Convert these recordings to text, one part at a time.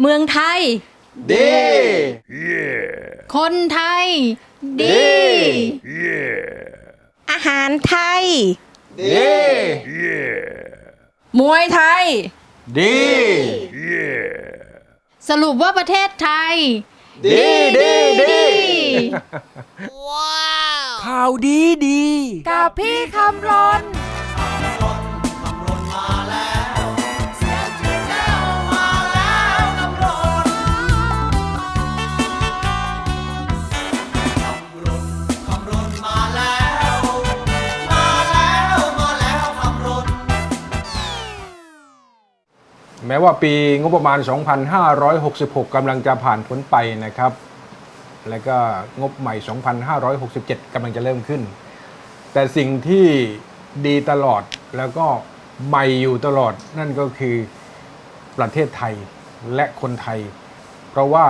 เมืองไทย ดี คนไทย ดี อาหารไทย ดี มวยไทย ดี สรุปว่าประเทศไทย ดี ดี ดี ข่าวดีดี กับพี่คำรน แม้ว่าปีงบประมาณ 2566 กำลังจะผ่านพ้นไปนะครับ และก็งบใหม่ 2567 กำลังจะเริ่มขึ้น แต่สิ่งที่ดีตลอดแล้วก็ใหม่อยู่ตลอดนั่นก็คือประเทศไทยและคนไทย เพราะว่า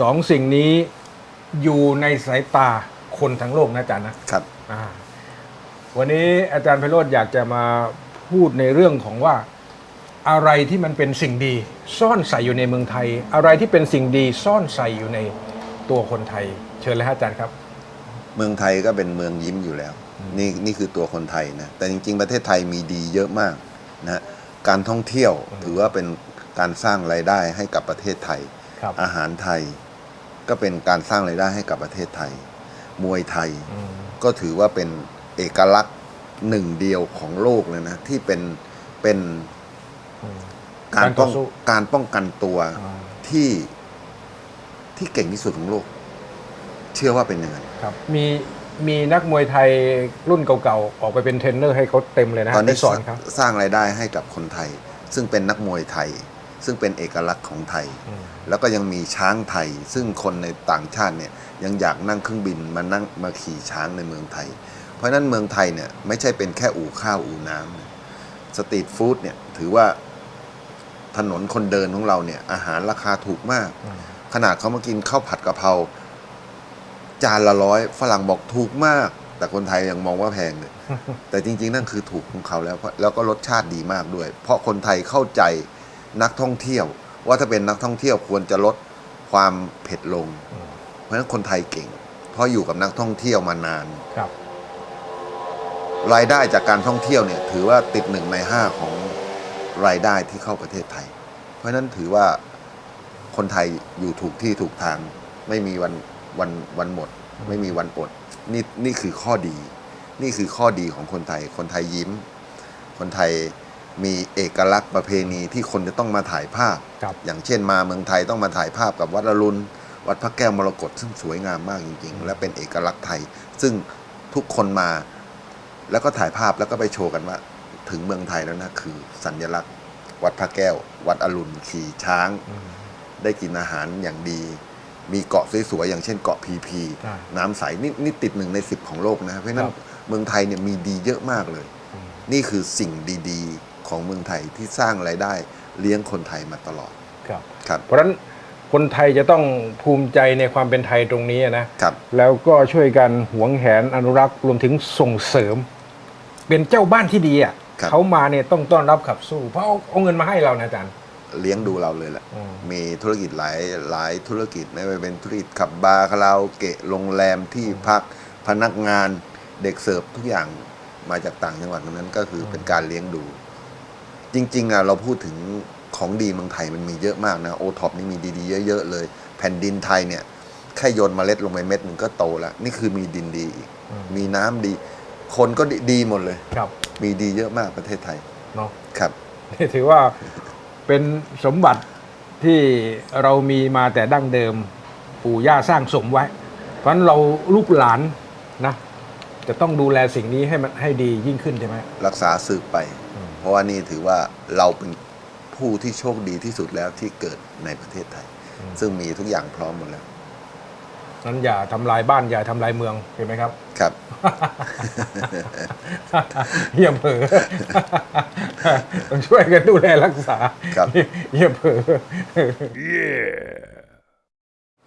สองสิ่งนี้อยู่ในสายตาคนทั้งโลกนะอาจารย์นะครับอ่าวันนี้อาจารย์ไพโรธอยากจะมาพูดในเรื่องของว่า อะไรที่มันเป็นสิ่งดี ซ่อนใส่อยู่ในเมืองไทย อะไรที่เป็นสิ่งดีซ่อนใส่อยู่ในตัวคนไทย เชิญเลยฮะอาจารย์ครับ เมืองไทยก็เป็นเมืองยิ้มอยู่แล้ว นี่นี่คือตัวคนไทยนะแต่จริง ๆ ประเทศไทยมีดีเยอะมากนะการท่องเที่ยวถือว่าเป็นการสร้างรายได้ให้กับประเทศไทยครับอาหารไทยก็เป็นการสร้างรายได้ให้กับประเทศไทย มวยไทยอืมก็ถือว่าเป็นเอกลักษณ์หนึ่งเดียวของโลกเลยนะที่เป็นเป็นอืม การป้องการต่อสู้ การป้องกันตัวอ่าที่ที่เก่งที่สุดของโลก เชื่อว่าเป็นอย่างนั้นครับมีมีนักมวยไทยรุ่นเก่าๆ ออกไปเป็นเทรนเนอร์ให้เขาเต็มเลยนะตอฮะนไปนี้สอนครับสร้างรายได้ให้กับคนไทย ซึ่งเป็นนักมวยไทย ซึ่งเป็นเอกลักษณ์ของไทย อืมแล้วก็ยังมีช้างไทย ซึ่งคนในต่างชาติเนี่ยยังอยากนั่งเครื่องบินมานั่งมาขี่ช้างในเมืองไทย เพราะฉะนั้นเมืองไทยเนี่ยไม่ใช่เป็นแค่อู่ข้าวอู่น้ำนะสตรีทฟู้ดเนี่ยถือว่า ถนนคนเดินของเราเนี่ย อาหารราคาถูกมากอืมขนาดเขามากินข้าวผัดกะเพราจานละร้อยฝรั่งบอกถูกมาก แต่คนไทยยังมองว่าแพงเลยแต่จริง ๆ นั่นคือถูกของเขาแล้วเพราะแล้วก็รสชาติดีมากด้วย เพราะคนไทยเข้าใจนักท่องเที่ยว ว่าถ้าเป็นนักท่องเที่ยวควรจะลดความเผ็ดลงอืมเพราะฉะนั้นคนไทยเก่ง เพราะอยู่กับนักท่องเที่ยวมานานครับรายได้จากการท่องเที่ยวเนี่ย ถือว่าติดหนึ่งในห้าของ รายได้ที่เข้าประเทศไทย เพราะฉะนั้นถือว่าคนไทยอยู่ถูกที่ถูกทาง ไม่มีวันวันวันหมด ไม่มีวันอดนี่นี่คือข้อดี นี่คือข้อดีของคนไทย คนไทยยิ้ม คนไทยมีเอกลักษณ์ประเพณีที่คนจะต้องมาถ่ายภาพ ครับอย่างเช่นมาเมืองไทยต้องมาถ่ายภาพกับวัดอรุณวัดพระแก้วมรกตซึ่งสวยงามมากจริง ๆ และเป็นเอกลักษณ์ไทย ซึ่งทุกคนมา แล้วก็ถ่ายภาพแล้วก็ไปโชว์กันว่า ถึงเมืองไทยแล้วนะคือ สัญลักษณ์ วัดพระแก้ว วัดอรุณขี่ช้างอืมได้กินอาหารอย่างดี มีเกาะสวยๆอย่างเช่นเกาะพีพีอ่าน้ำใสนี่นี่ติดหนึ่งในสิบของโลกนะเพราะฉะนั้นครับเมืองไทยเนี่ยมีดีเยอะมากเลยอืมนี่คือสิ่งดีๆ ของเมืองไทยที่สร้างรายได้เลี้ยงคนไทยมาตลอดครับครับเพราะฉะนั้นคนไทยจะต้องภูมิใจในความเป็นไทยตรงนี้นะครับแล้วก็ช่วยกันหวงแหนอนุรักษ์รวมถึงส่งเสริม เป็นเจ้าบ้านที่ดีอะ ครับ เขามาเนี่ยต้องต้อนรับขับสู้ เพราะเอาเอาเงินมาให้เรานะอาจารย์ เลี้ยงดูเราเลยแหละ อืม มีธุรกิจหลายหลายธุรกิจไม่ว่าเป็นธุรกิจขับบาร์คาราโอเกะโรงแรมที่พักพนักงานเด็กเสิร์ฟทุกอย่างมาจากต่างจังหวัดทั้งนั้นก็คือเป็นการเลี้ยงดู จริง ๆอะเราพูดถึงของดีเมืองไทยมันมีเยอะมากนะโอท็อปนี่มีดีๆเยอะๆเลย แผ่นดินไทยเนี่ยแค่โยนเมล็ดลงไปเม็ดหนึ่งก็โตแล้ว นี่คือมีดินดีอีกอืมมีน้ำดี คนก็ดีดีหมดเลย ครับมีดีเยอะมากประเทศไทยเนาะ ครับ นี่ถือว่าเป็นสมบัติที่เรามีมาแต่ดั้งเดิม ปู่ย่าสร้างสมไว้ เพราะฉะนั้นเราลูกหลานนะ จะต้องดูแลสิ่งนี้ให้มันให้ดียิ่งขึ้นใช่ไหม รักษาสืบไป อืม เพราะว่านี่ถือว่าเราเป็นผู้ที่โชคดีที่สุดแล้วที่เกิดในประเทศไทย ซึ่งมีทุกอย่างพร้อมหมดแล้ว นั้นอย่าทำลายบ้านอย่าทำลายเมืองเห็นไหมครับ ครับ เยี่ยมเผลอต้องช่วยกันดูแลรักษา ครับ เยี่ยมเผลอส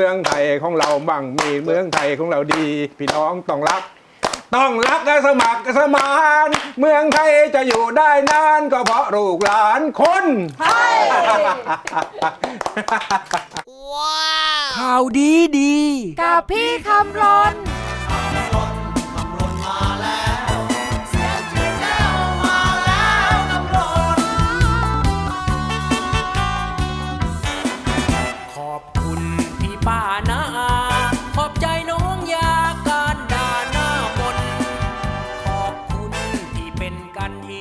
มืองไทยของเราบังมีเมืองไทยของเราดี พี่น้องต้องรัก ต้องรักและสมัครสมาน เมืองไทยจะอยู่ได้นานก็เพราะลูกหลานคนไทย ข่าวดีดี กับพี่คำรอน